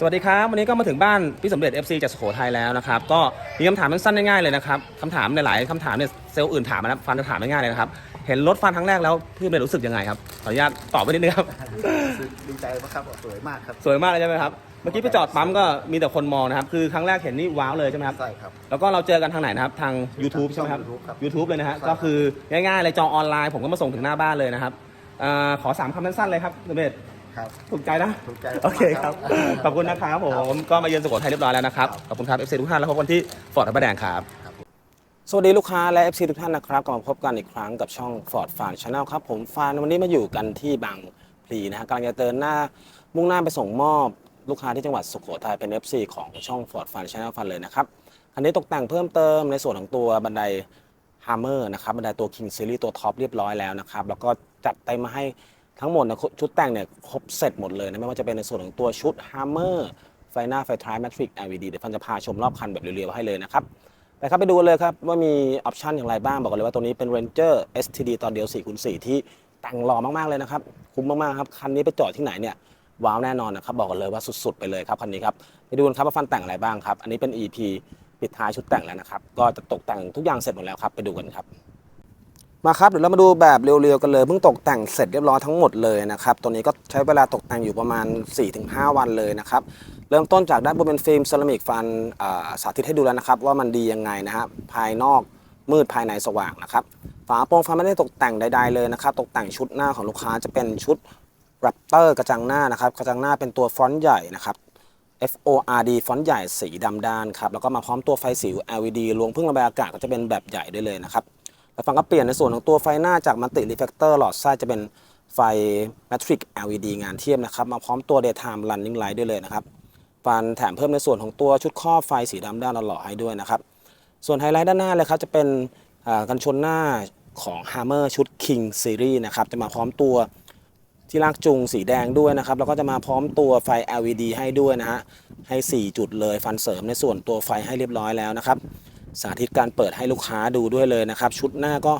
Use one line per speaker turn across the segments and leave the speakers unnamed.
สวัสดีครับ วันนี้ก็มาถึงบ้านพี่สมเด็จ FC จากสุโขทัยแล้วนะครับ ก็มีคำถามสั้นๆง่ายๆเลยนะครับคำถามหลายๆคำถามเนี่ยเซลล์อื่นถามมาแล้วฟันจะถามง่ายๆเลยนะครับเห็นรถฟันครั้งแรกแล้วพี่สมเด็จรู้สึกยังไงครับขออนุญาตตอบไปนิดนึงครับ
ดีใจมากครับสวยมากครับ
สวยมากเลยใช่ไหมครับเมื่อกี้ไปจอดปั๊มก็มีแต่คนมองนะครับคือครั้งแรกเห็นนี่ว้าวเลยใช่ไหมครับ
ใช่ครับ
แล้วก็เราเจอกันทางไหนนะครับทาง YouTube ใช่ไหมครับ
YouTube ครับ
YouTube เลยนะฮะ
ใช่ครับ
ก็คือง่ายๆเลยจองออนไลน์ผมก็มาส่งถึงหน้าบ้านเลยนะครับอ่าขอสามคำสั้นๆเลยครับสมเด็จ
ครับ
ถูกใจนะ
ถูกใจ
โอเคครับ ขอบคุณนะครับผมก็มาเยือนสุโขทัยเรียบร้อยแล้วนะครับ ขอบคุณครับ FC ทุกท่านแล้วพบกันที่ฟอร์ดพระประแดงครับสวัสดีลูกค้าและ FC ทุกท่านนะครับกลับมาพบกันอีกครั้งกับช่อง Ford Fan Channel ครับผมฟานวันนี้มาอยู่กันที่บางพลีนะฮะกำลังจะเดินหน้ามุ่งหน้าไปส่งมอบลูกค้าที่จังหวัดสุโขทัยเป็น FC ของช่อง Ford Fan Channel ฟันเลยนะครับคันนี้ตกแต่งเพิ่มเติมในส่วนของตัวบันได Hammer นะครับบันไดตัว King Series ตัวท็อปเรียบร้อยแล้วนะครับแล้วก็จัดเต็มมาให้ ทั้งหมดนะชุดแต่งเนี่ยครบเสร็จหมดเลยนะไม่ว่าจะเป็นในส่วนของตัวชุด Hammer ไฟหน้าไฟท้าย Matrix LED เดี๋ยวฟันจะพาชมรอบคันแบบเรียวๆให้เลยนะครับไปครับไปดูเลยครับว่ามีออปชันอย่างไรบ้างบอกกันเลยว่าตัวนี้เป็น Ranger STD ตอนเดียว4คูณ4ที่แต่งหล่อมากๆเลยนะครับคุ้มมากๆครับคันนี้ไปจอดที่ไหนเนี่ยว้าวแน่นอนนะครับบอกกันเลยว่าสุดๆไปเลยครับคันนี้ครับไปดูกันครับว่าฟันแต่งอะไรบ้างครับอันนี้เป็น EP ปิดท้ายชุดแต่งแล้วนะครับก็จะตกแต่งทุกอย่างเสร็จหมดแล้วครับไปดูกันครับ มาครับเดี๋ยวเรามาดูแบบเร็วๆกันเลยเพิ่งตกแต่งเสร็จเรียบร้อยทั้งหมดเลยนะครับตัวนี้ก็ใช้เวลาตกแต่งอยู่ประมาณ 4-5 วันเลยนะครับเริ่มต้นจากด้านบนเป็นฟิล์มเซรามิกฟันสาธิตให้ดูแล้วนะครับ ว่ามันดียังไงนะฮะภายนอกมืดภายในสว่างนะครับฝาโปร่งฟันไม่ได้ตกแต่งใด ๆเลยนะครับ ตกแต่งชุดหน้าของลูกค้าจะเป็นชุดแรปเตอร์กระจังหน้านะครับกระจังหน้าเป็นตัวฟอนต์ใหญ่นะครับ F O R D ฟอนต์ใหญ่สีดำด้านครับแล้วก็มาพร้อมตัวไฟสี LED รวงพึ่งระบายอากาศก็จะเป็นแบบใหญ่ด้วยเลยนะครับ แล้วฟังก็เปลี่ยนในส่วนของตัวไฟหน้าจากมัลติรีเฟกเตอร์หลอดไส้จะเป็นไฟ Matrix LED งานเทียมนะครับ มาพร้อมตัว Daytime Running Light ด้วยเลยนะครับฟันแถมเพิ่มในส่วนของตัวชุดครอไฟสีดำด้านหล่อให้ด้วยนะครับ ส่วนไฮไลท์ด้านหน้าเลยครับจะเป็นกันชนหน้าของ Hammer ชุด King Series นะครับ จะมาพร้อมตัวที่ลากจูงสีแดงด้วยนะครับ แล้วก็จะมาพร้อมตัวไฟ LED ให้ด้วยนะฮะให้ 4 จุดเลยฟันเสริมในส่วนตัวไฟให้เรียบร้อยแล้วนะครับ สาธิตการเปิดให้ลูกค้าดูด้วยเลยนะครับ ชุดหน้าก็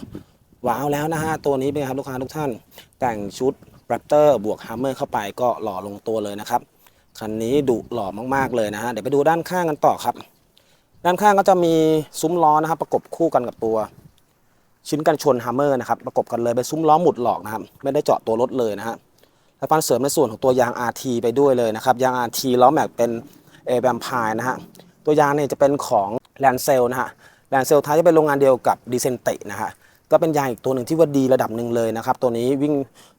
ว้าวแล้วนะฮะตัวนี้เป็นครับลูกค้าทุกท่าน แต่งชุด Raptor บวก Hammer เข้าไปก็หล่อลงตัวเลยนะครับคันนี้ดุหล่อมากๆเลยนะฮะเดี๋ยวไปดูด้านข้างกันต่อครับ ด้านข้างก็จะมีซุ้มล้อนะครับประกบคู่กันกับตัว ชิ้นกันชน Hammer นะครับประกบกันเลยเป็นซุ้มล้อหมุดหลอกนะครับไม่ได้เจาะตัวรถเลยนะฮะและฟันเสริมในส่วนของตัวยาง RT ไปด้วยเลยนะครับยาง RT ล้อแม็กเป็นเอแบมพายนะฮะตัวยางเนี่ยจะเป็นของ แลนเซลนะฮะแลนเซลท้ายจะเป็นโรงงานเดียวกับดีเซนเตนะฮะก็เป็นยางอีกตัวหนึ่งที่ว่าดีระดับหนึ่งเลยนะครับ ตัวนี้วิ่ง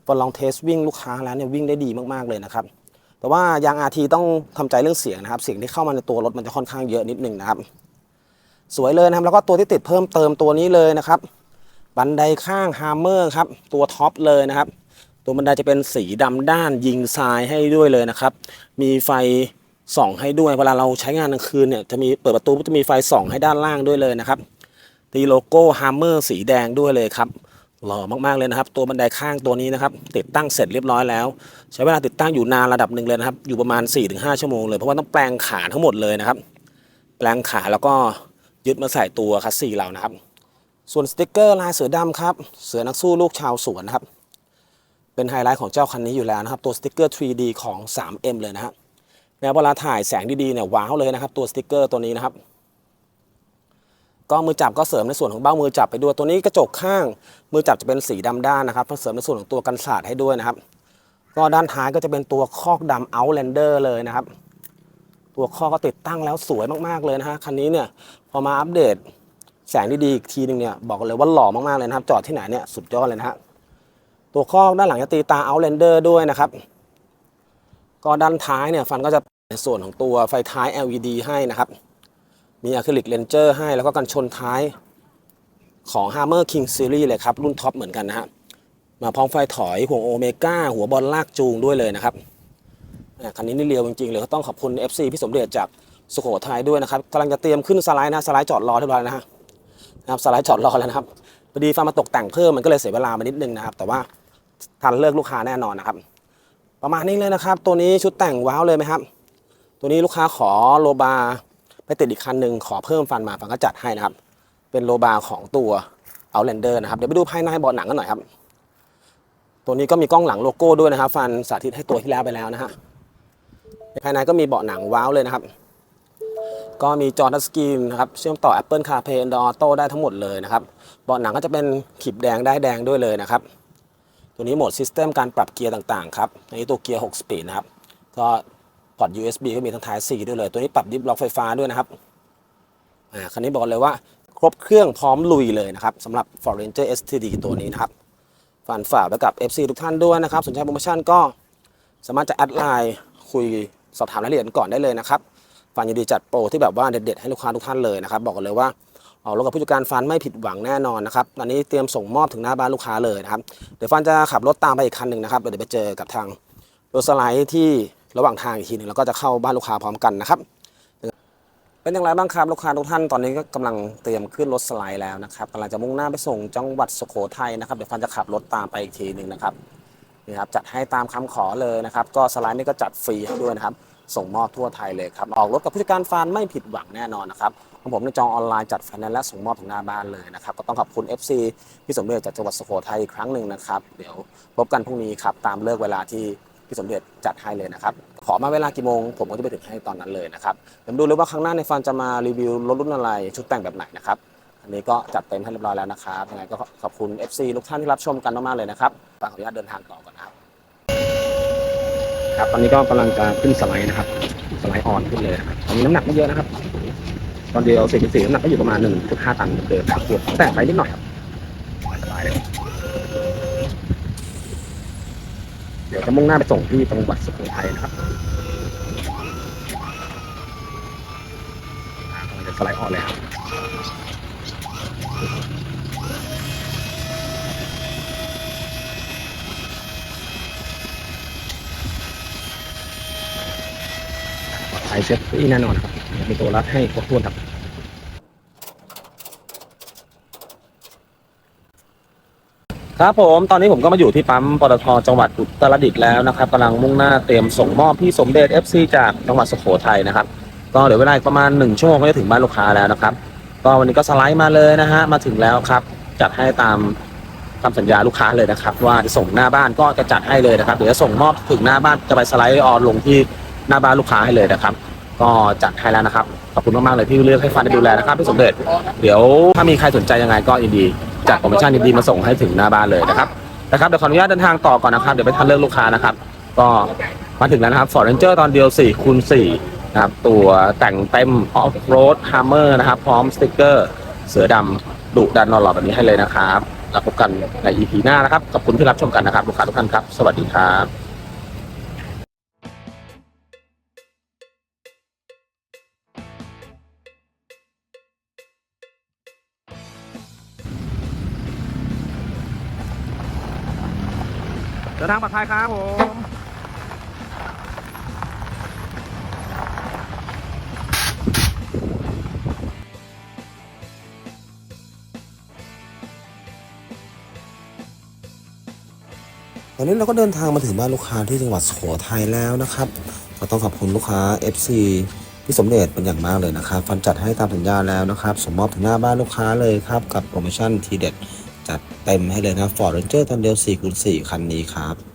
ฟอลลองเทสวิ่งลูกค้าแล้วเนี่ยวิ่งได้ดีมากๆเลยนะครับ แต่ว่ายาง RT ต้องทำใจเรื่องเสียงนะครับ เสียงที่เข้ามาในตัวรถมันจะค่อนข้างเยอะนิดหนึงนะครับ สวยเลยนะครับแล้วก็ตัวที่ติดเพิ่มเติมตัวนี้เลยนะครับ บันไดข้างฮาร์เมอร์ครับตัวท็อปเลยนะครับ ตัวบันไดจะเป็นสีดำด้านยิงทรายให้ด้วยเลยนะครับ มีไฟ ส่องให้ด้วยเวลาเราใช้งานกลางคืนเนี่ยจะมีเปิดประตูจะมีไฟส่องให้ด้านล่างด้วยเลยนะครับตีโลโก้ฮาร์เมอร์สีแดงด้วยเลยครับหล่อมากๆเลยนะครับ ตัวบันไดข้างตัวนี้นะครับ ติดตั้งเสร็จเรียบร้อยแล้ว ใช้เวลาติดตั้งอยู่นานระดับหนึ่งเลยนะครับ อยู่ประมาณ 4-5 ชั่วโมงเลยเพราะว่าต้องแปลงขาทั้งหมดเลยนะครับ แปลงขาแล้วก็ยึดมาใส่ตัวคัสซีเรานะครับ ส่วนสติกเกอร์ลายเสือดำครับ เสือนักสู้ลูกชาวสวนนะครับ เป็นไฮไลท์ของเจ้าคันนี้อยู่แล้วนะครับ ตัวสติกเกอร์ 3D ของ 3M เลยนะฮะ แม้เวลาถ่ายแสงดีๆเนี่ยว้าวเลยนะครับ ตัวสติกเกอร์ตัวนี้นะครับก็มือจับก็เสริมในส่วนของเบ้ามือจับไปด้วยตัวนี้กระจกข้าง มือจับจะเป็นสีดำด้านนะครับเสริมในส่วนของตัวกันศาสตร์ให้ด้วยนะครับ ก็ด้านท้ายก็จะเป็นตัวคอกดำ Outlander เลยนะครับ ตัวคอกก็ติดตั้งแล้วสวยมากๆเลยนะฮะคันนี้เนี่ยพอมาอัปเดตแสงดีๆอีกทีหนึงเนี่ยบอกเลยว่าหล่อมากๆเลยนะครับ จอดที่ไหนเนี่ยสุดยอดเลยนะฮะตัวคอกด้านหลังจะตีตา Outlander ด้วยนะครับ ก็ด้านท้ายเนี่ยฟันก็จะ ในส่วนของตัวไฟท้าย LED ให้นะครับ มีอะคริลิกเลนเจอร์ให้แล้วก็กันชนท้ายของ Hammer King Series เลยครับ รุ่นท็อปเหมือนกันนะฮะมาพร้อมไฟถอยห่วงโอเมก้าหัวบอลลากจูงด้วยเลยนะครับคันนี้นี่เรียวจริงๆเลยก็ต้องขอบคุณ FC พี่สมเด็จจากสุโขทัยด้วยนะครับกำลังจะเตรียมขึ้นสไลด์นะสไลด์จอดรอเรียบร้อยนะฮะนะครับสไลด์จอดรอแล้วนะครับพอดีฟ้ามาตกแต่งเพิ่มมันก็เลยเสียเวลามานิดนึงนะครับ แต่ว่าทันเลิกลูกค้าแน่นอนนะครับ ประมาณนี้เลยนะครับ ตัวนี้ชุดแต่งว้าวเลยไหมครับ ตัวนี้ลูกค้าขอโลบาไปติดอีกคันหนึ่งขอเพิ่มฟันมาฟันก็จัดให้นะครับ เป็นโลบาของตัวเอาแลนเดอร์นะครับ เดี๋ยวไปดูภายในเบาะหนังกันหน่อยครับ ตัวนี้ก็มีกล้องหลังโลโก้ด้วยนะครับ ฟันสาธิตให้ตัวที่แล้วไปแล้วนะฮะในภายในก็มีเบาะหนังว้าวเลยนะครับ ก็มีจอทัชสกรีนนะครับ เชื่อมต่อ Apple CarPlay Android Auto ได้ทั้งหมดเลยนะครับ เบาะหนังก็จะเป็นขีบแดงได้แดงด้วยเลยนะครับ ตัวนี้โหมด System การปรับเกียร์ต่างๆครับอันนี้ตัวเกียร์ 6 สปีดนะครับ ก็ พอร์ต USB ก็มีทั้ง Type C ด้วยเลย ตัวนี้ปรับดิฟล็อกไฟฟ้าด้วยนะครับ อ่า คันนี้บอกเลยว่า ครบเครื่องพร้อมลุยเลยนะครับสำหรับ Ford Ranger STD ตัวนี้นะครับฝากฝากไว้กับ FC ทุกท่านด้วยนะครับ สนใจโปรโมชั่นก็สามารถจะแอดไลน์คุยสอบถามรายละเอียดก่อนได้เลยนะครับฟันยินดีจัดโปรที่แบบว่าเด็ดๆให้ลูกค้าทุกท่านเลยนะครับ บอกกันเลยว่าออกรถกับผู้จัดการฟันไม่ผิดหวังแน่นอนนะครับตอนนี้เตรียมส่งมอบถึงหน้าบ้านลูกค้าเลยนะครับ เดี๋ยวฟันจะขับรถตามไปอีกคันหนึ่งนะครับเดี๋ยวไปเจอกับทางรถสไลด์ที่ ระหว่างทางอีกทีหนึ่งแล้วก็จะเข้าบ้านลูกค้าพร้อมกันนะครับ เป็นอย่างไรบ้างครับลูกค้าทุกท่านตอนนี้ก็กำลังเตรียมขึ้นรถสไลด์แล้วนะครับกำลังจะมุ่งหน้าไปส่งจังหวัดสุโขทัยนะครับเดี๋ยวฟันจะขับรถตามไปอีกทีหนึ่งนะครับนี่ครับจัดให้ตามคำขอเลยนะครับ ก็สไลด์นี่ก็จัดฟรีให้ด้วยนะครับส่งมอบทั่วไทยเลยครับออกรถกับผู้จัดการฟานไม่ผิดหวังแน่นอนนะครับของผมในจองออนไลน์จัดฟแนนและส่งมอบถึงหน้าบ้านเลยนะครับก็ต้องขอบคุณ FC พี่สมเด็จจากจังหวัดสุโขทัยอีกครั้งหนึ่งนะครับ เดี๋ยวพบกันพรุ่งนี้ครับตามเลิกเวลาที่ พี่สมเด็จจัดให้เลยนะครับ ขอมาเวลากี่โมง ผมก็จะไปถึงให้ตอนนั้นเลยนะครับเดี๋ยวดูเลยว่าครั้งหน้าในฟันจะมารีวิวรถรุ่นอะไรชุดแต่งแบบไหนนะครับอันนี้ก็จัดเต็มให้เรียบร้อยแล้วนะครับยังไงก็ขอบคุณ FC ทุกท่านที่รับชมกันมากๆเลยนะครับฝากขออนุญาตเดินทางต่อก่อนนะครับครับตอนนี้ก็กำลังจะขึ้นสไลด์นะครับ สไลด์อ่อนขึ้นเลยนะครับตอนนี้น้ำหนักไม่เยอะนะครับ ตอนเดียวสี่สี่น้ำหนักก็อยู่ประมาณ1.5ตันเหมือนเดิมครับแต่ไปนิดหน่อยครับสบายเลย เดี๋ยวจะมุ่งหน้าไปส่งที่จังหวัดสุโขทัยนะครับจะสไลด์ออกเลยครับปลอดภัยเซฟตี้แน่นอนครับ มีตัวรัดให้ครบถ้วนครับ ครับผมตอนนี้ผมก็มาอยู่ที่ปั๊มปตทจังหวัดอุตรดิตถ์แล้วนะครับกำลังมุ่งหน้าเตรียมส่งมอบพี่สมเด็จ FC จากจังหวัดสุโขทัยนะครับก็เหลือเวลาประมาณ1ชั่วโมงก็จะถึงบ้านลูกค้าแล้วนะครับก็วันนี้ก็สไลด์มาเลยนะฮะมาถึงแล้วครับ จัดให้ตามคำสัญญาลูกค้าเลยนะครับ ว่าจะส่งหน้าบ้านก็จะจัดให้เลยนะครับเดี๋ยวส่งมอบถึงหน้าบ้านจะไปสไลด์ออนลงที่หน้าบ้านลูกค้าให้เลยนะครับ ก็จัดให้แล้วนะครับขอบคุณมากๆเลยที่เลือกให้ฟันได้ดูแลนะครับพี่สมเด็จ เดี๋ยวถ้ามีใครสนใจยังไงก็ยินดี จัดโปรโมชั่นดีๆมาส่งให้ถึงหน้าบ้านเลยนะครับนะครับเดี๋ยวขออนุญาตเดินทางต่อก่อนนะครับเดี๋ยวไปทันเลือกลูกค้านะครับ ก็มาถึงแล้วนะครับฟอร์เรนเจอร์ตอนเดียว4คูณ4นะครับตัวแต่งเต็มออฟโรดฮัมเมอร์นะครับ พร้อมสติกเกอร์ เสือดำดุดันนอนหลับแบบนี้ให้เลยนะครับแล้วพบกันใน EP หน้านะครับขอบคุณที่รับชมกันนะครับลูกค้าทุกท่านครับ สวัสดีครับ เดินทางปลอดภัยครับผมตอนนี้เราก็เดินทางมาถึงบ้านลูกค้าที่จังหวัดสุโขทัยแล้วนะครับก็ต้องขอบคุณลูกค้า FC พี่สมเด็จเป็นอย่างมากเลยนะครับ ฟันจัดให้ตามสัญญาแล้วนะครับ สมมอบถึงหน้าบ้านลูกค้าเลยครับ กับโปรโมชั่นทีเด็ด จัดเต็มให้เลยนะ Ford Ranger ตอนเดียว4คูณ4คันนี้ครับ